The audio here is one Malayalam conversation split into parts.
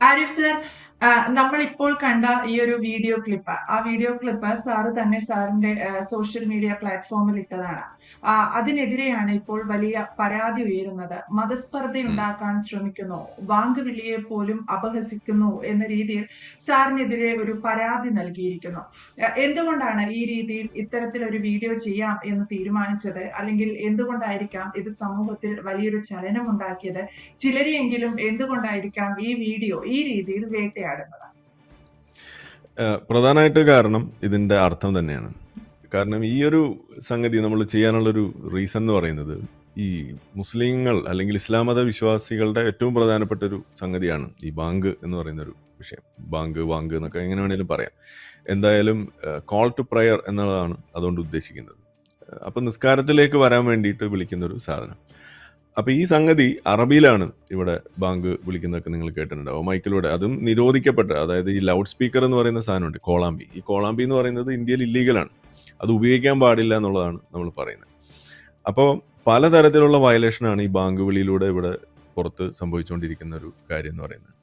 Arif Ser നമ്മളിപ്പോൾ കണ്ട ഈ ഒരു വീഡിയോ ക്ലിപ്പ് ആ വീഡിയോ ക്ലിപ്പ് സാറ് തന്നെ സാറിന്റെ സോഷ്യൽ മീഡിയ പ്ലാറ്റ്ഫോമിൽ ഇട്ടതാണ്. അതിനെതിരെയാണ് ഇപ്പോൾ വലിയ പരാതി ഉയരുന്നത്. മതസ്പർദ്ധ ഉണ്ടാക്കാൻ ശ്രമിക്കുന്നു. വാങ്കുവിളിയെ പോലും അപഹസിക്കുന്നു എന്ന രീതിയിൽ സാറിനെതിരെ ഒരു പരാതി നൽകിയിരിക്കുന്നു. എന്തുകൊണ്ടാണ് ഈ രീതിയിൽ ഇത്തരത്തിലൊരു വീഡിയോ ചെയ്യാം എന്ന് തീരുമാനിച്ചത്? അല്ലെങ്കിൽ എന്തുകൊണ്ടായിരിക്കാം ഇത് സമൂഹത്തിൽ വലിയൊരു ചലനം ഉണ്ടാക്കിയത്? ചിലരെയെങ്കിലും എന്തുകൊണ്ടായിരിക്കാം ഈ വീഡിയോ ഈ രീതിയിൽ വേട്ടയാണ് പ്രധാനമായിട്ട് കാരണം ഇതിന്റെ അർത്ഥം തന്നെയാണ്. കാരണം ഈ ഒരു സംഗതി നമ്മൾ ചെയ്യാനുള്ളൊരു റീസൺ എന്ന് പറയുന്നത് ഈ മുസ്ലിങ്ങൾ അല്ലെങ്കിൽ ഇസ്ലാം മത വിശ്വാസികളുടെ ഏറ്റവും പ്രധാനപ്പെട്ട ഒരു സംഗതിയാണ് ഈ ബാങ്ക് എന്ന് പറയുന്ന ഒരു വിഷയം. ബാങ്ക് വാങ്ക് എന്നൊക്കെ എങ്ങനെ വേണേലും പറയാം. എന്തായാലും കോൾ ടു പ്രയർ എന്നുള്ളതാണ് അതുകൊണ്ട് ഉദ്ദേശിക്കുന്നത്. അപ്പം നിസ്കാരത്തിലേക്ക് വരാൻ വേണ്ടിയിട്ട് വിളിക്കുന്ന ഒരു സാധനം. അപ്പോൾ ഈ സംഗതി അറബിയിലാണ് ഇവിടെ ബാങ്ക് വിളിക്കുന്നതൊക്കെ നിങ്ങൾ കേട്ടിട്ടുണ്ടാവും മൈക്കിലൂടെ അതും നിരോധിക്കപ്പെട്ട അതായത് ഈ ലൗഡ് സ്പീക്കർ എന്ന് പറയുന്ന സാധനമുണ്ട് കോളാമ്പി. ഈ കോളാമ്പി എന്ന് പറയുന്നത് ഇന്ത്യയിൽ ഇല്ലീഗലാണ് അത് ഉപയോഗിക്കാൻ പാടില്ല എന്നുള്ളതാണ് നമ്മൾ പറയുന്നത്. അപ്പോൾ പലതരത്തിലുള്ള വയലേഷനാണ് ഈ ബാങ്ക് വിളിയിലൂടെ ഇവിടെ പുറത്ത് സംഭവിച്ചുകൊണ്ടിരിക്കുന്ന ഒരു കാര്യം എന്ന് പറയുന്നത്.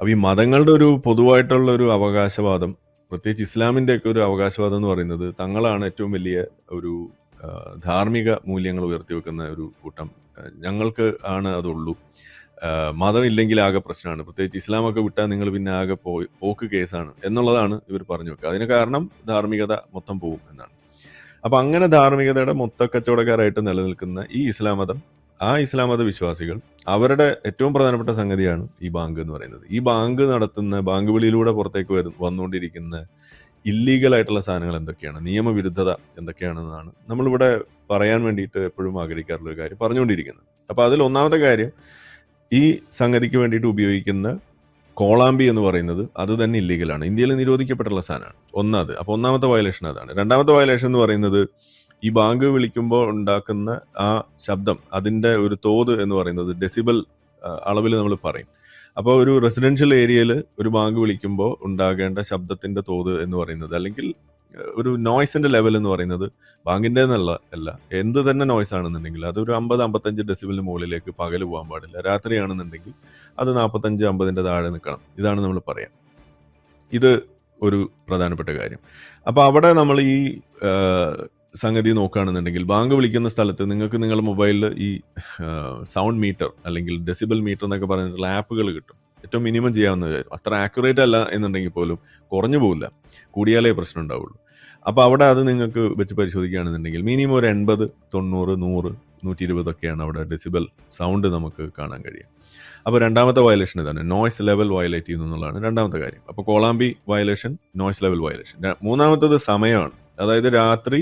അപ്പോൾ ഈ മതങ്ങളുടെ ഒരു പൊതുവായിട്ടുള്ള ഒരു അവകാശവാദം പ്രത്യേകിച്ച് ഇസ്ലാമിന്റെയൊക്കെ ഒരു അവകാശവാദം എന്ന് പറയുന്നത് തങ്ങളാണ് ഏറ്റവും വലിയ ഒരു ധാർമ്മിക മൂല്യങ്ങൾ ഉയർത്തിവെക്കുന്ന ഒരു കൂട്ടം ഞങ്ങൾക്ക് ആണ് അതുള്ളൂ. മതമില്ലെങ്കിൽ ആകെ പ്രശ്നമാണ്. പ്രത്യേകിച്ച് ഇസ്ലാമൊക്കെ വിട്ടാൽ നിങ്ങൾ പിന്നെ ആകെ പോയി പോക്ക് കേസാണ് എന്നുള്ളതാണ് ഇവർ പറഞ്ഞു വെക്കുക. അതിന് കാരണം ധാർമ്മികത മൊത്തം പോകും എന്നാണ്. അപ്പം അങ്ങനെ ധാർമ്മികതയുടെ മൊത്ത കച്ചവടക്കാരായിട്ട് നിലനിൽക്കുന്ന ഈ ഇസ്ലാം മതം ആ ഇസ്ലാം മത വിശ്വാസികൾ അവരുടെ ഏറ്റവും പ്രധാനപ്പെട്ട സംഗതിയാണ് ഈ ബാങ്ക് എന്ന് പറയുന്നത്. ഈ ബാങ്ക് നടത്തുന്ന ബാങ്ക് വിളിയിലൂടെ പുറത്തേക്ക് വരും വന്നുകൊണ്ടിരിക്കുന്ന ഇല്ലീഗൽ ആയിട്ടുള്ള സാധനങ്ങൾ എന്തൊക്കെയാണ്? നിയമവിരുദ്ധത എന്തൊക്കെയാണെന്നാണ് നമ്മളിവിടെ പറയാൻ വേണ്ടിയിട്ട് എപ്പോഴും ആഗ്രഹിക്കാറുള്ള ഒരു കാര്യം പറഞ്ഞുകൊണ്ടിരിക്കുന്നത്. അപ്പോൾ അതിൽ ഒന്നാമത്തെ കാര്യം ഈ സംഗതിക്ക് വേണ്ടിയിട്ട് ഉപയോഗിക്കുന്ന കോളാമ്പി എന്ന് പറയുന്നത് അത് തന്നെ ഇല്ലീഗലാണ് ഇന്ത്യയിൽ നിരോധിക്കപ്പെട്ടുള്ള സാധനമാണ്. ഒന്നാമത് അപ്പോൾ ഒന്നാമത്തെ വയലേഷൻ അതാണ്. രണ്ടാമത്തെ വയലേഷൻ എന്ന് പറയുന്നത് ഈ ബാങ്ക് വിളിക്കുമ്പോൾ ഉണ്ടാക്കുന്ന ആ ശബ്ദം അതിന്റെ ഒരു തോത് എന്ന് പറയുന്നത് ഡെസിബൽ അളവിൽ നമ്മൾ പറയും. അപ്പോൾ ഒരു റെസിഡൻഷ്യൽ ഏരിയയിൽ ഒരു ബാങ്ക് വിളിക്കുമ്പോൾ ഉണ്ടാകേണ്ട ശബ്ദത്തിന്റെ തോത് എന്ന് പറയുന്നത് അല്ലെങ്കിൽ ഒരു നോയ്സിന്റെ ലെവൽ എന്ന് പറയുന്നത് ബാങ്കിന്റെ എന്നല്ല അല്ല എന്ത് തന്നെ നോയ്സ് ആണെന്നുണ്ടെങ്കിൽ അതൊരു അമ്പത് അമ്പത്തഞ്ച് ഡെസിബിളിന് മുകളിലേക്ക് പകൽ പോകാൻ പാടില്ല. രാത്രിയാണെന്നുണ്ടെങ്കിൽ അത് നാൽപ്പത്തഞ്ച് അമ്പതിന്റെ താഴെ നിൽക്കണം. ഇതാണ് നമ്മൾ പറയാം ഇത് ഒരു പ്രധാനപ്പെട്ട കാര്യം. അപ്പോൾ അവിടെ നമ്മൾ ഈ സംഗതി നോക്കുകയാണെന്നുണ്ടെങ്കിൽ ബാങ്ക് വിളിക്കുന്ന സ്ഥലത്ത് നിങ്ങൾക്ക് നിങ്ങളുടെ മൊബൈലിൽ ഈ സൗണ്ട് മീറ്റർ അല്ലെങ്കിൽ ഡെസിബൽ മീറ്റർ എന്നൊക്കെ പറഞ്ഞിട്ടുള്ള ആപ്പുകൾ കിട്ടും. ഏറ്റവും മിനിമം ചെയ്യാവുന്ന അത്ര ആക്യുറേറ്റ് അല്ല എന്നുണ്ടെങ്കിൽ പോലും കുറഞ്ഞു പോകില്ല കൂടിയാലേ പ്രശ്നം ഉണ്ടാവുള്ളൂ. അപ്പോൾ അവിടെ അത് നിങ്ങൾക്ക് വെച്ച് പരിശോധിക്കുകയാണെന്നുണ്ടെങ്കിൽ മിനിമം ഒരു എൺപത് തൊണ്ണൂറ് നൂറ് നൂറ്റി ഇരുപതൊക്കെയാണ് അവിടെ ഡെസിബൽ സൗണ്ട് നമുക്ക് കാണാൻ കഴിയും അപ്പോൾ രണ്ടാമത്തെ വയലേഷൻ ഇതാണ്. നോയ്സ് ലെവൽ വയലേറ്റ് ചെയ്യുന്നു എന്നുള്ളതാണ് രണ്ടാമത്തെ കാര്യം. അപ്പോൾ കോളാമ്പി വയലേഷൻ നോയ്സ് ലെവൽ വയലേഷൻ മൂന്നാമത്തത് സമയമാണ്. അതായത് രാത്രി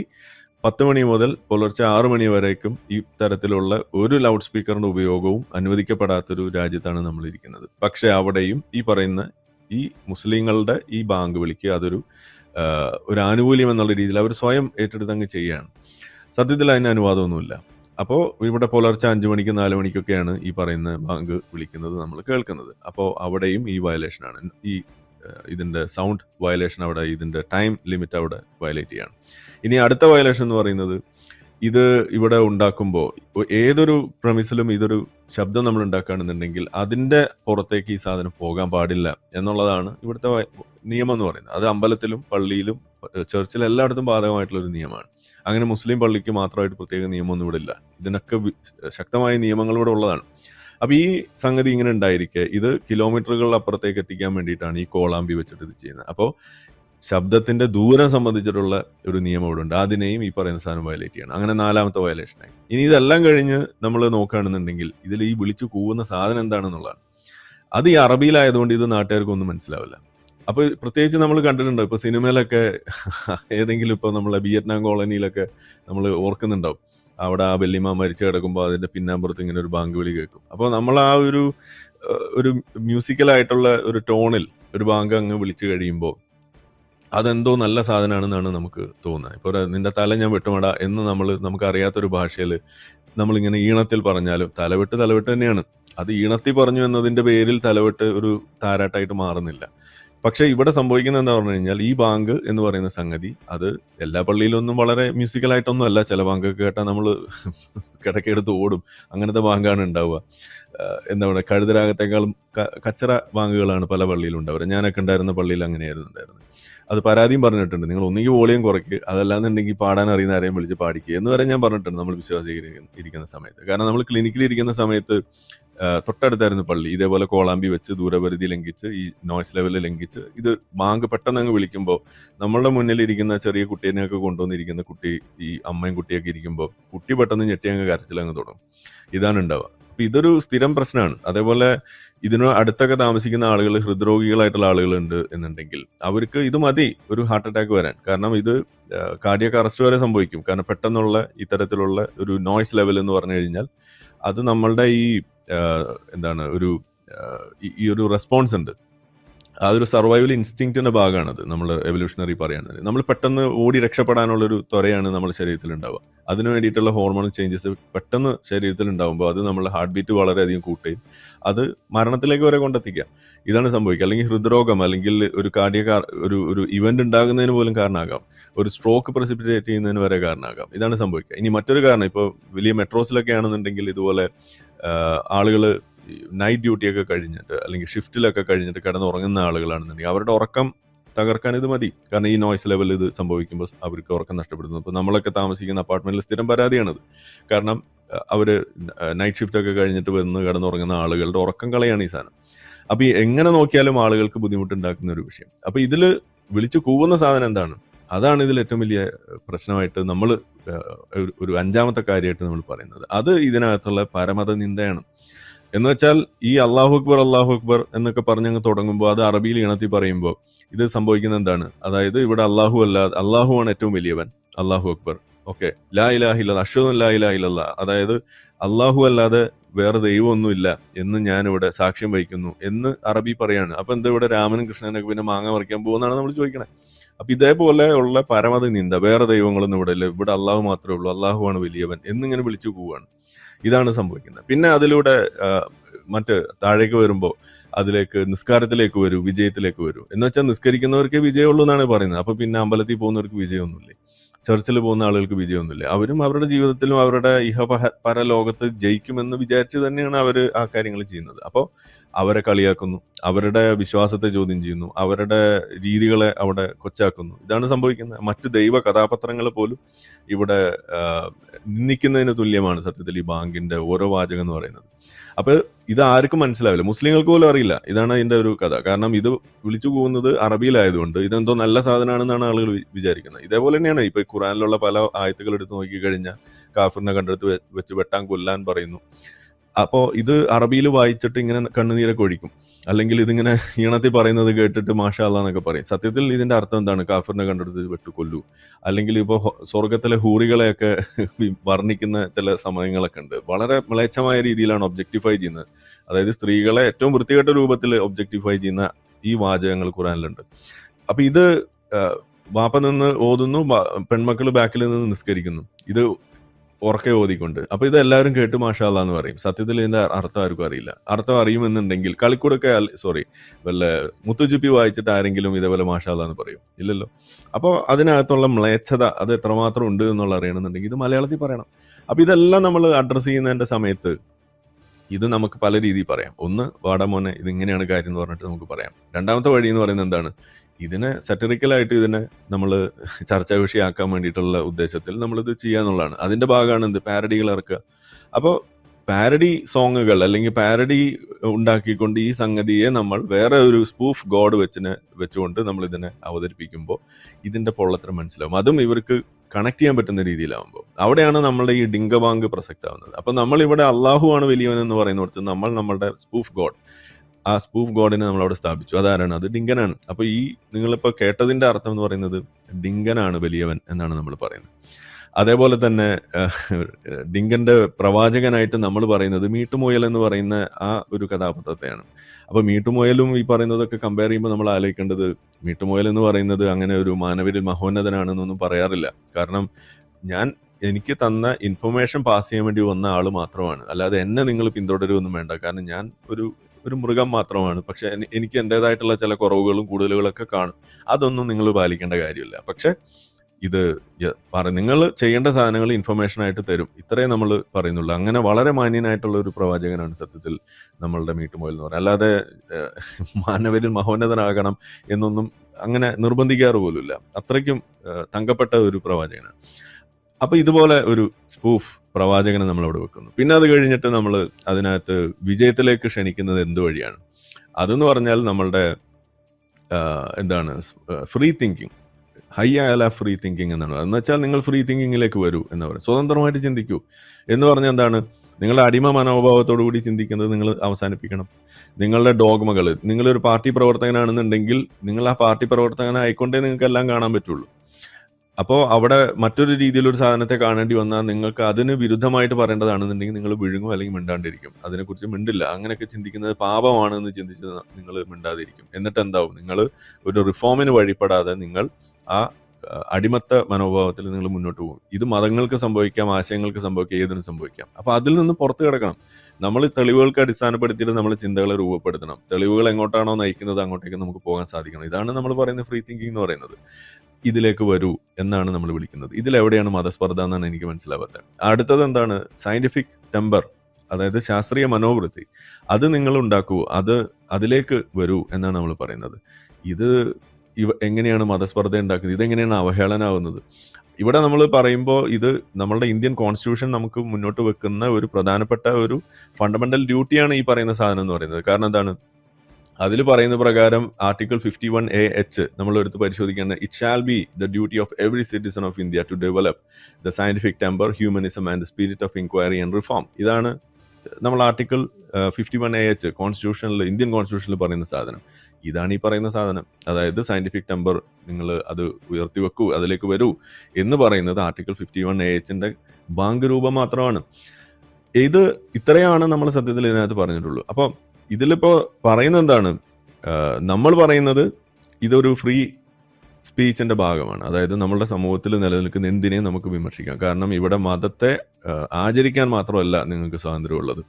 പത്ത് മണി മുതൽ പുലർച്ചെ ആറു മണി വരേക്കും ഈ തരത്തിലുള്ള ഒരു ലൗഡ് സ്പീക്കറിന്റെ ഉപയോഗവും അനുവദിക്കപ്പെടാത്തൊരു രാജ്യത്താണ് നമ്മൾ ഇരിക്കുന്നത് പക്ഷേ അവിടെയും ഈ പറയുന്ന ഈ മുസ്ലിങ്ങളുടെ ഈ ബാങ്ക് വിളിക്ക് അതൊരു ഒരു ആനുകൂല്യം എന്നുള്ള രീതിയിൽ അവർ സ്വയം ഏറ്റെടുത്തങ്ങ് ചെയ്യുകയാണ്. സത്യത്തിൽ അതിന് അനുവാദമൊന്നുമില്ല. അപ്പോൾ ഇവിടെ പുലർച്ചെ അഞ്ച് മണിക്ക് നാല് മണിക്കൊക്കെയാണ് ഈ പറയുന്ന ബാങ്ക് വിളിക്കുന്നത് നമ്മൾ കേൾക്കുന്നത്. അപ്പോൾ അവിടെയും ഈ വയലേഷനാണ്. ഈ ഏഹ്, ഇതിന്റെ സൗണ്ട് വയലേഷൻ അവിടെ ഇതിന്റെ ടൈം ലിമിറ്റ് അവിടെ വയലേറ്റ് ചെയ്യാണ്. ഇനി അടുത്ത വയലേഷൻ എന്ന് പറയുന്നത് ഇത് ഇവിടെ ഉണ്ടാക്കുമ്പോൾ ഏതൊരു പ്രമിസിലും ഇതൊരു ശബ്ദം നമ്മൾ ഉണ്ടാക്കുകയാണെന്നുണ്ടെങ്കിൽ അതിന്റെ പുറത്തേക്ക് ഈ സാധനം പോകാൻ പാടില്ല എന്നുള്ളതാണ് ഇവിടുത്തെ നിയമം എന്ന് പറയുന്നത്. അത് അമ്പലത്തിലും പള്ളിയിലും ചർച്ചിൽ എല്ലായിടത്തും ബാധകമായിട്ടുള്ള ഒരു നിയമമാണ്. അങ്ങനെ മുസ്ലിം പള്ളിക്ക് മാത്രമായിട്ട് പ്രത്യേക നിയമമൊന്നും ഇവിടെ ഇല്ല. ഇതിനൊക്കെ ശക്തമായ നിയമങ്ങൾ ഇവിടെ ഉള്ളതാണ്. അപ്പോൾ ഈ സംഗതി ഇങ്ങനെ ഉണ്ടായിരിക്കെ. ഇത് കിലോമീറ്ററുകൾ അപ്പുറത്തേക്ക് എത്തിക്കാൻ വേണ്ടിയിട്ടാണ് ഈ കോളാമ്പി വെച്ചിട്ട് ഇത് ചെയ്യുന്നത്. അപ്പോൾ ശബ്ദത്തിന്റെ ദൂരം സംബന്ധിച്ചിട്ടുള്ള ഒരു നിയമം ഇവിടെ ഉണ്ട്. അതിനെയും ഈ പറയുന്ന സാധനം വയലേറ്റ് ചെയ്യണം. അങ്ങനെ നാലാമത്തെ വയലേഷനായി ഇനി ഇതെല്ലാം കഴിഞ്ഞ് നമ്മൾ നോക്കുകയാണെന്നുണ്ടെങ്കിൽ ഇതിൽ ഈ വിളിച്ചു കൂവുന്ന സാധനം എന്താണെന്നുള്ളതാണ്. അത് ഈ അറബിയിലായതുകൊണ്ട് ഇത് നാട്ടുകാർക്കൊന്നും മനസ്സിലാവില്ല. അപ്പോൾ പ്രത്യേകിച്ച് നമ്മൾ കണ്ടിട്ടുണ്ടോ? ഇപ്പോൾ സിനിമയിലൊക്കെ ഏതെങ്കിലും ഇപ്പോൾ നമ്മളെ വിയറ്റ്നാം കോളനിയിലൊക്കെ നമ്മൾ ഓർക്കുന്നുണ്ടാവും. അവിടെ ആ വല്യമ്മ മരിച്ചു കിടക്കുമ്പോൾ അതിന്റെ പിന്നാമ്പുറത്ത് ഇങ്ങനെ ഒരു ബാങ്ക് വിളി കേൾക്കും. അപ്പോൾ നമ്മൾ ആ ഒരു ഒരു മ്യൂസിക്കലായിട്ടുള്ള ഒരു ടോണിൽ ഒരു ബാങ്ക് അങ്ങ് വിളിച്ചു കഴിയുമ്പോൾ അതെന്തോ നല്ല സാധനമാണെന്നാണ് നമുക്ക് തോന്നുന്നത്. ഇപ്പോൾ നിന്റെ തല ഞാൻ വെട്ടുമട എന്ന് നമ്മൾ നമുക്ക് അറിയാത്തൊരു ഭാഷയിൽ നമ്മളിങ്ങനെ ഈണത്തിൽ പറഞ്ഞാലും തലവെട്ട് തലവെട്ട് തന്നെയാണ്. അത് ഈണത്തിൽ പറഞ്ഞു എന്നതിന്റെ പേരിൽ തലവെട്ട് ഒരു താരാട്ടായിട്ട് മാറുന്നില്ല. പക്ഷേ ഇവിടെ സംഭവിക്കുന്നത് എന്താ പറഞ്ഞു കഴിഞ്ഞാൽ ഈ ബാങ്ക് എന്ന് പറയുന്ന സംഗതി അത് എല്ലാ പള്ളിയിലൊന്നും വളരെ മ്യൂസിക്കലായിട്ടൊന്നും അല്ല ചില ബാങ്കൊക്കെ കേട്ടാൽ നമ്മൾ കിടക്കെടുത്ത് ഓടും. അങ്ങനത്തെ ബാങ്കാണ് ഉണ്ടാവുക. എന്താ പറയുക കഴുതരാഗത്തേക്കാളും കച്ചറ ബാങ്കുകളാണ് പല പള്ളിയിലും ഉണ്ടാവുക ഞാനൊക്കെ ഉണ്ടായിരുന്ന പള്ളിയിൽ അങ്ങനെയായിരുന്നു ഉണ്ടായിരുന്നത്. അത് പരാതിയും പറഞ്ഞിട്ടുണ്ട്. നിങ്ങൾ ഒന്നുകിൽ വോളിയം കുറയ്ക്ക് അതല്ലാന്നുണ്ടെങ്കിൽ പാടാൻ അറിയുന്ന ആരെയും വിളിച്ച് പാടിക്കുക എന്ന് വരെ ഞാൻ പറഞ്ഞിട്ടുണ്ട്. നമ്മൾ വിശ്വാസീകരിക്കുന്ന ഇരിക്കുന്ന സമയത്ത്. കാരണം നമ്മൾ ക്ലിനിക്കിൽ ഇരിക്കുന്ന സമയത്ത് തൊട്ടടുത്തായിരുന്നു പള്ളി. ഇതേപോലെ കോളാമ്പി വെച്ച് ദൂരപരിധി ലംഘിച്ച് ഈ നോയ്സ് ലെവൽ ലംഘിച്ച് ഇത് ബാങ്ക് പെട്ടെന്ന് അങ്ങ് വിളിക്കുമ്പോൾ നമ്മളുടെ മുന്നിൽ ഇരിക്കുന്ന ചെറിയ കുട്ടീനെയൊക്കെ കൊണ്ടുവന്നിരിക്കുന്ന കുട്ടി ഈ അമ്മയും കുട്ടിയൊക്കെ ഇരിക്കുമ്പോൾ കുട്ടി പെട്ടെന്ന് ഞെട്ടി അങ്ങ് കരച്ചിലങ്ങ് തുടങ്ങും ഇതാണ് ഉണ്ടാവുക. അപ്പൊ ഇതൊരു സ്ഥിരം പ്രശ്നമാണ്. അതേപോലെ ഇതിന് അടുത്തൊക്കെ താമസിക്കുന്ന ആളുകൾ ഹൃദ്രോഗികളായിട്ടുള്ള ആളുകളുണ്ട് എന്നുണ്ടെങ്കിൽ അവർക്ക് ഇത് മതി ഒരു ഹാർട്ട് അറ്റാക്ക് വരാൻ. കാരണം ഇത് കാർഡിയക്ക് അറസ്റ്റ് വരെ സംഭവിക്കും. കാരണം പെട്ടെന്നുള്ള ഇത്തരത്തിലുള്ള ഒരു നോയ്സ് ലെവൽ എന്ന് പറഞ്ഞു കഴിഞ്ഞാൽ അത് നമ്മളുടെ ഈ എന്താണ് ഒരു ഈ- ഒരു റെസ്പോൺസ് ഉണ്ട്. ആ ഒരു സർവൈവൽ ഇൻസ്റ്റിങ്റ്റിന്റെ ഭാഗമാണത്. നമ്മൾ എവല്യൂഷണറി പറയുന്നത്. നമ്മൾ പെട്ടെന്ന് ഓടി രക്ഷപ്പെടാനുള്ള ഒരു ത്വരയാണ് നമ്മുടെ ശരീരത്തിൽ ഉണ്ടാവുക അതിനു വേണ്ടിയിട്ടുള്ള ഹോർമോണൽ ചേഞ്ചസ് പെട്ടെന്ന് ശരീരത്തിൽ ഉണ്ടാകുമ്പോൾ അത് നമ്മുടെ ഹാർട്ട് ബീറ്റ് വളരെയധികം കൂട്ടുകയും അത് മരണത്തിലേക്ക് വരെ കൊണ്ടെത്തിക്കുക. ഇതാണ് സംഭവിക്കുക. അല്ലെങ്കിൽ ഹൃദ്രോഗം അല്ലെങ്കിൽ ഒരു കാർഡിയ ഒരു ഒരു ഇവന്റ് ഉണ്ടാകുന്നതിന് പോലും കാരണമാകാം. ഒരു സ്ട്രോക്ക് പ്രസിപ്പിറ്റേറ്റ് ചെയ്യുന്നതിന് വരെ കാരണമാകാം. ഇതാണ് സംഭവിക്കുക. ഇനി മറ്റൊരു കാരണം ഇപ്പോൾ വലിയ മെട്രോസിലൊക്കെ ആണെന്നുണ്ടെങ്കിൽ ഇതുപോലെ ആളുകൾ നൈറ്റ് ഡ്യൂട്ടിയൊക്കെ കഴിഞ്ഞിട്ട് അല്ലെങ്കിൽ ഷിഫ്റ്റിലൊക്കെ കഴിഞ്ഞിട്ട് കിടന്ന് ഉറങ്ങുന്ന ആളുകളാണെന്നുണ്ടെങ്കിൽ അവരുടെ ഉറക്കം തകർക്കാൻ ഇത് മതി. കാരണം ഈ നോയ്സ് ലെവൽ ഇത് സംഭവിക്കുമ്പോൾ അവർക്ക് ഉറക്കം നഷ്ടപ്പെടുന്നു. അപ്പോൾ നമ്മളൊക്കെ താമസിക്കുന്ന അപ്പാർട്ട്മെന്റിൽ സ്ഥിരം പരാതിയാണത്. കാരണം അവർ നൈറ്റ് ഷിഫ്റ്റ് ഒക്കെ കഴിഞ്ഞിട്ട് വന്ന് കിടന്നുറങ്ങുന്ന ആളുകളുടെ ഉറക്കം കളയാണ് ഈ സാധനം. അപ്പോൾ ഈ എങ്ങനെ നോക്കിയാലും ആളുകൾക്ക് ബുദ്ധിമുട്ടുണ്ടാക്കുന്ന ഒരു വിഷയം. അപ്പോൾ ഇതിൽ വിളിച്ചു കൂവുന്ന സാധനം എന്താണ്? അതാണ് ഇതിൽ ഏറ്റവും വലിയ പ്രശ്നമായിട്ട് നമ്മൾ ഒരു അഞ്ചാമത്തെ കാര്യമായിട്ട് നമ്മൾ പറയുന്നത്. അത് ഇതിനകത്തുള്ള പരമത നിന്ദയാണ് എന്ന് വെച്ചാൽ ഈ അള്ളാഹു അക്ബർ അള്ളാഹു അക്ബർ എന്നൊക്കെ പറഞ്ഞങ്ങ് തുടങ്ങുമ്പോൾ അത് അറബിയിൽ ഇണത്തി പറയുമ്പോൾ ഇത് സംഭവിക്കുന്ന എന്താണ്? അതായത് ഇവിടെ അള്ളാഹു അല്ലാതെ അള്ളാഹു ആണ് ഏറ്റവും വലിയവൻ അള്ളാഹു അക്ബർ. ഓക്കെ. ലാ ഇലാഹില്ല അശ്വതം ലാ ഇലാഹില്ല അതായത് അള്ളാഹു അല്ലാതെ വേറെ ദൈവമൊന്നുമില്ല എന്ന് ഞാനിവിടെ സാക്ഷ്യം വഹിക്കുന്നു എന്ന് അറബി പറയാണ്. അപ്പൊ എന്താ ഇവിടെ രാമനും കൃഷ്ണനൊക്കെ പിന്നെ മാങ്ങ മറിക്കാൻ പോകുന്നതാണ് നമ്മൾ ചോദിക്കണേ. അപ്പൊ ഇതേപോലെ ഉള്ള പരമത നിന്ദ വേറെ ദൈവങ്ങളൊന്നും ഇവിടെ ഇല്ല. ഇവിടെ അള്ളാഹു മാത്രമേ ഉള്ളൂ. അള്ളാഹു ആണ് വലിയവൻ എന്നിങ്ങനെ വിളിച്ചു പോവാണ്. ഇതാണ് സംഭവിക്കുന്നത്. പിന്നെ അതിലൂടെ മറ്റ് താഴേക്ക് വരുമ്പോൾ അതിലേക്ക് നിസ്കാരത്തിലേക്ക് വരൂ വിജയത്തിലേക്ക് വരൂ. എന്ന് വെച്ചാൽ നിസ്കരിക്കുന്നവർക്കേ വിജയമുള്ളൂ എന്നാണ് പറയുന്നത്. അപ്പൊ പിന്നെ അമ്പലത്തിൽ പോകുന്നവർക്ക് വിജയമൊന്നുമില്ലേ? ചർച്ചിൽ പോകുന്ന ആളുകൾക്ക് വിജയമൊന്നുമില്ല? അവരും അവരുടെ ജീവിതത്തിലും അവരുടെ ഇഹ ലോകത്ത് ജയിക്കുമെന്ന് വിചാരിച്ച് തന്നെയാണ് അവർ ആ കാര്യങ്ങൾ ചെയ്യുന്നത്. അപ്പോൾ അവരെ കളിയാക്കുന്നു അവരുടെ വിശ്വാസത്തെ ചോദ്യം ചെയ്യുന്നു അവരുടെ രീതികളെ അവിടെ കൊച്ചാക്കുന്നു. ഇതാണ് സംഭവിക്കുന്നത്. മറ്റ് ദൈവ കഥാപാത്രങ്ങൾ പോലും ഇവിടെ നിന്ദിക്കുന്നതിന് തുല്യമാണ് സത്യത്തിൽ ഈ ബാങ്കിന്റെ ഓരോ വാചകം എന്ന് പറയുന്നത്. അപ്പോൾ ഇത് ആർക്കും മനസ്സിലാവില്ല. മുസ്ലിങ്ങൾക്ക് പോലും അറിയില്ല. ഇതാണ് അതിന്റെ ഒരു കഥ. കാരണം ഇത് വിളിച്ചു പോകുന്നത് അറബിയിലായതുകൊണ്ട് ഇതെന്തോ നല്ല സാധനമാണെന്നാണ് ആളുകൾ വിചാരിക്കുന്നത്. ഇതേപോലെ തന്നെയാണ് ഇപ്പൊ ഖുറാനിലുള്ള പല ആയത്തുകൾ എടുത്ത് നോക്കിക്കഴിഞ്ഞാൽ കാഫിറിനെ കണ്ടെടുത്ത് വെച്ച് വെട്ടാൻ കൊല്ലാൻ പറയുന്നു. അപ്പോൾ ഇത് അറബിയിൽ വായിച്ചിട്ട് ഇങ്ങനെ കണ്ണുനീരൊക്കെ ഒഴിക്കും. അല്ലെങ്കിൽ ഇതിങ്ങനെ ഈണത്തിൽ പറയുന്നത് കേട്ടിട്ട് മാഷാല്ല എന്നൊക്കെ പറയും. സത്യത്തിൽ ഇതിന്റെ അർത്ഥം എന്താണ്? കാഫിറിനെ കണ്ടെടുത്ത് വെട്ടു കൊല്ലു അല്ലെങ്കിൽ ഇപ്പോൾ സ്വർഗത്തിലെ ഹൂറികളെയൊക്കെ വർണിക്കുന്ന ചില സമയങ്ങളൊക്കെ ഉണ്ട്. വളരെ മ്ലേച്ഛമായ രീതിയിലാണ് ഒബ്ജക്ടിഫൈ ചെയ്യുന്നത്. അതായത് സ്ത്രീകളെ ഏറ്റവും വൃത്തികെട്ട രൂപത്തിൽ ഒബ്ജക്ടിഫൈ ചെയ്യുന്ന ഈ വാചകങ്ങൾ ഖുറാനിലുണ്ട് അപ്പൊ ഇത് വാപ്പ നിന്ന് ഓതുന്നു പെൺമക്കൾ ബാക്കിൽ നിന്ന് നിസ്കരിക്കുന്നു. ഇത് ഉറക്കെ ഓതിക്കൊണ്ട്. അപ്പൊ ഇത് എല്ലാവരും കേട്ട് മാഷാല്ല എന്ന് പറയും. സത്യത്തിൽ ഇതിന്റെ അർത്ഥം ആർക്കും അറിയില്ല. അർത്ഥം അറിയുമെന്നുണ്ടെങ്കിൽ കളിക്കൂടൊക്കെ സോറി വല്ല മുത്തുചുപ്പി വായിച്ചിട്ട് ആരെങ്കിലും ഇതേപോലെ മാഷാല്ല എന്ന് പറയും. ഇല്ലല്ലോ? അപ്പോൾ അതിനകത്തുള്ള മ്ലേച്ഛത അത് എത്രമാത്രം ഉണ്ട് എന്നുള്ള അറിയണമെന്നുണ്ടെങ്കിൽ ഇത് മലയാളത്തിൽ പറയണം. അപ്പൊ ഇതെല്ലാം നമ്മൾ അഡ്രസ്സ് ചെയ്യുന്നതിന്റെ സമയത്ത് ഇത് നമുക്ക് പല രീതിയിൽ പറയാം. ഒന്ന് വാടാ മോനെ ഇത് ഇങ്ങനെയാണ് കാര്യം എന്ന് പറഞ്ഞിട്ട് നമുക്ക് പറയാം. രണ്ടാമത്തെ വഴി എന്ന് പറയുന്നത് എന്താണ്? ഇതിനെ സറ്ററിക്കലായിട്ട് ഇതിനെ നമ്മൾ ചർച്ചാ വിഷയമാക്കാൻ വേണ്ടിയിട്ടുള്ള ഉദ്ദേശത്തിൽ നമ്മളിത് ചെയ്യാന്നുള്ളതാണ്. അതിന്റെ ഭാഗമാണ് എന്ത്? പാരഡികൾ ഇറക്കുക. അപ്പോൾ പാരഡി സോങ്ങുകൾ അല്ലെങ്കിൽ പാരഡി ഉണ്ടാക്കിക്കൊണ്ട് ഈ സംഗതിയെ നമ്മൾ വേറെ ഒരു സ്പൂഫ് ഗോഡ് വെച്ചിന് വെച്ചുകൊണ്ട് നമ്മൾ ഇതിനെ അവതരിപ്പിക്കുമ്പോൾ ഇതിന്റെ പൊള്ളത്തരം മനസ്സിലാവും. അതും ഇവർക്ക് കണക്ട് ചെയ്യാൻ പറ്റുന്ന രീതിയിലാവുമ്പോൾ. അവിടെയാണ് നമ്മളുടെ ഈ ഡിങ്കബാങ്ക് പ്രസക്തമാവുന്നത്. അപ്പം നമ്മളിവിടെ അള്ളാഹു ആണ് വലിയവൻ എന്ന് പറയുന്നിടത്ത് നമ്മൾ നമ്മളുടെ സ്പൂഫ് ഗോഡ് ആ സ്പൂഫ് ഗോഡിനെ നമ്മൾ അവിടെ സ്ഥാപിച്ചു. അതാരാണ്? അത് ഡിങ്കനാണ്. അപ്പോൾ ഈ നിങ്ങളിപ്പോൾ കേട്ടതിന്റെ അർത്ഥം എന്ന് പറയുന്നത് ഡിങ്കനാണ് വലിയവൻ എന്നാണ് നമ്മൾ പറയുന്നത്. അതേപോലെ തന്നെ ഡിങ്കന്റെ പ്രവാചകനായിട്ട് നമ്മൾ പറയുന്നത് മീട്ടുമോയൽ എന്ന് പറയുന്ന ആ ഒരു കഥാപാത്രത്തെയാണ്. അപ്പൊ മീട്ടുമോയലും ഈ പറയുന്നതൊക്കെ കമ്പയർ ചെയ്യുമ്പോൾ നമ്മൾ ആലോചിക്കേണ്ടത് മീട്ടുമോയൽ എന്ന് പറയുന്നത് അങ്ങനെ ഒരു മാനവരിൽ മഹോന്നതനാണെന്നൊന്നും പറയാറില്ല. കാരണം ഞാൻ എനിക്ക് തന്ന ഇൻഫർമേഷൻ പാസ് ചെയ്യാൻ വേണ്ടി വന്ന ആൾ മാത്രമാണ്. അല്ലാതെ എന്നെ നിങ്ങൾ പിന്തുടരുമൊന്നും വേണ്ട. കാരണം ഞാൻ ഒരു ഒരു മൃഗം മാത്രമാണ്. പക്ഷെ എനിക്ക് എന്റെതായിട്ടുള്ള ചില കുറവുകളും കൂടുതലുകളൊക്കെ കാണും. അതൊന്നും നിങ്ങൾ പാലിക്കേണ്ട കാര്യമില്ല. പക്ഷെ ഇത് നിങ്ങൾ ചെയ്യേണ്ട സാധനങ്ങൾ ഇൻഫർമേഷൻ ആയിട്ട് തരും. ഇത്രയും നമ്മൾ പറയുന്നുള്ളൂ. അങ്ങനെ വളരെ മാന്യനായിട്ടുള്ള ഒരു പ്രവാചകനാണ് സത്യത്തിൽ നമ്മളുടെ മീട്ടുമോയിൽ എന്ന് പറയുന്നത്. അല്ലാതെ മാനവരിൽ മഹോന്നതനാകണം എന്നൊന്നും അങ്ങനെ നിർബന്ധിക്കാറ് പോലുമില്ല. അത്രയ്ക്കും തങ്കപ്പെട്ട ഒരു പ്രവാചകനാണ്. അപ്പൊ ഇതുപോലെ ഒരു സ്പൂഫ് പ്രവാചകനെ നമ്മൾ അവിടെ വെക്കുന്നു. പിന്നെ അത് കഴിഞ്ഞിട്ട് നമ്മൾ അതിനകത്ത് വിജയത്തിലേക്ക് ക്ഷണിക്കുന്നത് എന്ത് വഴിയാണ്? അതെന്ന് പറഞ്ഞാൽ നമ്മളുടെ എന്താണ് ഫ്രീ തിങ്കിങ് ഹൈ ആയാല ഫ്രീ തിങ്കിങ് എന്നാണ്. എന്ന് വെച്ചാൽ നിങ്ങൾ ഫ്രീ തിങ്കിങ്ങിലേക്ക് വരൂ എന്ന് പറയും സ്വതന്ത്രമായിട്ട് ചിന്തിക്കൂ. എന്ന് പറഞ്ഞാൽ എന്താണ്? നിങ്ങളുടെ അടിമ മനോഭാവത്തോടു കൂടി ചിന്തിക്കുന്നത് നിങ്ങൾ അവസാനിപ്പിക്കണം. നിങ്ങളുടെ ഡോഗ്മകൾ നിങ്ങളൊരു പാർട്ടി പ്രവർത്തകനാണെന്നുണ്ടെങ്കിൽ നിങ്ങൾ ആ പാർട്ടി പ്രവർത്തകനായിക്കൊണ്ടേ നിങ്ങൾക്ക് എല്ലാം കാണാൻ പറ്റുള്ളൂ. അപ്പോൾ അവിടെ മറ്റൊരു രീതിയിലൊരു സാധനത്തെ കാണേണ്ടി വന്നാൽ നിങ്ങൾക്ക് അതിന് വിരുദ്ധമായിട്ട് പറയേണ്ടതാണെന്നുണ്ടെങ്കിൽ നിങ്ങൾ വിഴുങ്ങും അല്ലെങ്കിൽ മിണ്ടാണ്ടിരിക്കും. അതിനെക്കുറിച്ച് മിണ്ടില്ല. അങ്ങനെയൊക്കെ ചിന്തിക്കുന്നത് പാപമാണെന്ന് ചിന്തിച്ച് നിങ്ങൾ മിണ്ടാതിരിക്കും. എന്നിട്ട് എന്താവും? നിങ്ങൾ ഒരു റിഫോമിന് വഴിപ്പെടാതെ നിങ്ങൾ ആ ആ, അടിമത്ത മനോഭാവത്തിൽ നിങ്ങൾ മുന്നോട്ട് പോകും. ഇത് മതങ്ങൾക്ക് സംഭവിക്കാം ആശയങ്ങൾക്ക് സംഭവിക്കാം ഏതിനും സംഭവിക്കാം. അപ്പോൾ അതിൽ നിന്ന് പുറത്തു കിടക്കണം. നമ്മൾ തെളിവുകൾക്ക് അടിസ്ഥാനപ്പെടുത്തിയിട്ട് നമ്മൾ ചിന്തകളെ രൂപപ്പെടുത്തണം. തെളിവുകൾ എങ്ങോട്ടാണോ നയിക്കുന്നത് അങ്ങോട്ടേക്ക് നമുക്ക് പോകാൻ സാധിക്കണം. ഇതാണ് നമ്മൾ പറയുന്ന ഫ്രീ തിങ്കിങ് എന്ന് പറയുന്നത്. ഇതിലേക്ക് വരൂ എന്നാണ് നമ്മൾ വിളിക്കുന്നത്. ഇതിലെവിടെയാണ് മതസ്പർദ്ധ എന്നാണ് എനിക്ക് മനസ്സിലാവാത്തത് അടുത്തത് എന്താണ്? സയന്റിഫിക് ടെമ്പർ അതായത് ശാസ്ത്രീയ മനോവൃത്തി. അത് നിങ്ങൾ ഉണ്ടാക്കൂ. അത് അതിലേക്ക് വരൂ എന്നാണ് നമ്മൾ പറയുന്നത്. ഇത് ഇവ എങ്ങനെയാണ് മതസ്പർദ്ധ ഉണ്ടാക്കുന്നത്? ഇതെങ്ങനെയാണ് അവഹേളനാവുന്നത്? ഇവിടെ നമ്മൾ പറയുമ്പോൾ ഇത് നമ്മളുടെ ഇന്ത്യൻ കോൺസ്റ്റിറ്റ്യൂഷൻ നമുക്ക് മുന്നോട്ട് വെക്കുന്ന ഒരു പ്രധാനപ്പെട്ട ഒരു ഫണ്ടമെന്റൽ ഡ്യൂട്ടിയാണ് ഈ പറയുന്ന സാധനം എന്ന് പറയുന്നത്. കാരണം എന്താണ്? അതിൽ പറയുന്ന പ്രകാരം article fifty one A H നമ്മൾ എടുത്ത് പരിശോധിക്കേണ്ട it shall be the duty of every citizen of India to develop the scientific temper humanism and the spirit of inquiry and reform ഇതാണ് നമ്മൾ article fifty one A H കോൺസ്റ്റിറ്റ്യൂഷനിൽ Indian കോൺസ്റ്റിറ്റ്യൂഷനിൽ പറയുന്ന സാധനം. ഇതാണ് ഈ പറയുന്ന സാധനം. അതായത് സയന്റിഫിക് നമ്പർ നിങ്ങൾ അത് ഉയർത്തി വെക്കൂ അതിലേക്ക് വരൂ എന്ന് പറയുന്നത് ആർട്ടിക്കിൾ ഫിഫ്റ്റി വൺ എ എച്ചിന്റെ ബാങ്ക് രൂപം മാത്രമാണ്. ഇത് ഇത്രയാണ് നമ്മൾ സത്യത്തിൽ ഇതിനകത്ത് പറഞ്ഞിട്ടുള്ളൂ. അപ്പോൾ ഇതിലിപ്പോ പറയുന്നത് എന്താണ്? നമ്മൾ പറയുന്നത് ഇതൊരു ഫ്രീ സ്പീച്ചിന്റെ ഭാഗമാണ്. അതായത് നമ്മുടെ സമൂഹത്തിൽ നിലനിൽക്കുന്ന എന്തിനേയും നമുക്ക് വിമർശിക്കാം. കാരണം ഇവിടെ മതത്തെ ആചരിക്കാൻ മാത്രമല്ല നിങ്ങൾക്ക് സ്വാതന്ത്ര്യമുള്ളത്.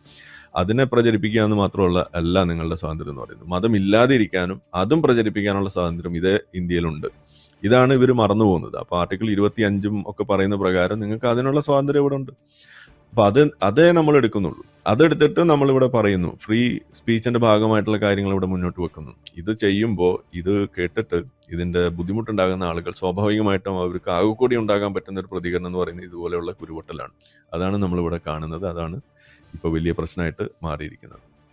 അതിനെ പ്രചരിപ്പിക്കുക എന്ന് മാത്രമല്ല അല്ല നിങ്ങളുടെ സ്വാതന്ത്ര്യം എന്ന് പറയുന്നത്. മതം ഇല്ലാതിരിക്കാനും അതും പ്രചരിപ്പിക്കാനുള്ള സ്വാതന്ത്ര്യം ഇതേ ഇന്ത്യയിലുണ്ട്. ഇതാണ് ഇവർ മറന്നു പോകുന്നത് അപ്പോൾ ആർട്ടിക്കിൾ ഇരുപത്തി അഞ്ചും ഒക്കെ പറയുന്ന പ്രകാരം നിങ്ങൾക്ക് അതിനുള്ള സ്വാതന്ത്ര്യം ഇവിടെ ഉണ്ട് അപ്പോൾ അത് അതേ നമ്മൾ എടുക്കുന്നുള്ളൂ. അതെടുത്തിട്ട് നമ്മളിവിടെ പറയുന്നു ഫ്രീ സ്പീച്ചിന്റെ ഭാഗമായിട്ടുള്ള കാര്യങ്ങൾ ഇവിടെ മുന്നോട്ട് വെക്കുന്നു. ഇത് ചെയ്യുമ്പോൾ ഇത് കേട്ടിട്ട് ഇതിന്റെ ബുദ്ധിമുട്ടുണ്ടാകുന്ന ആളുകൾ സ്വാഭാവികമായിട്ടും അവർക്ക് ആകെക്കൂടി ഉണ്ടാകാൻ പറ്റുന്ന ഒരു പ്രതികരണം എന്ന് പറയുന്നത് ഇതുപോലെയുള്ള കുരുവട്ടലാണ്. അതാണ് നമ്മളിവിടെ കാണുന്നത്. അതാണ് ഇപ്പോൾ വലിയ പ്രശ്നമായിട്ട് മാറിയിരിക്കുന്നത്.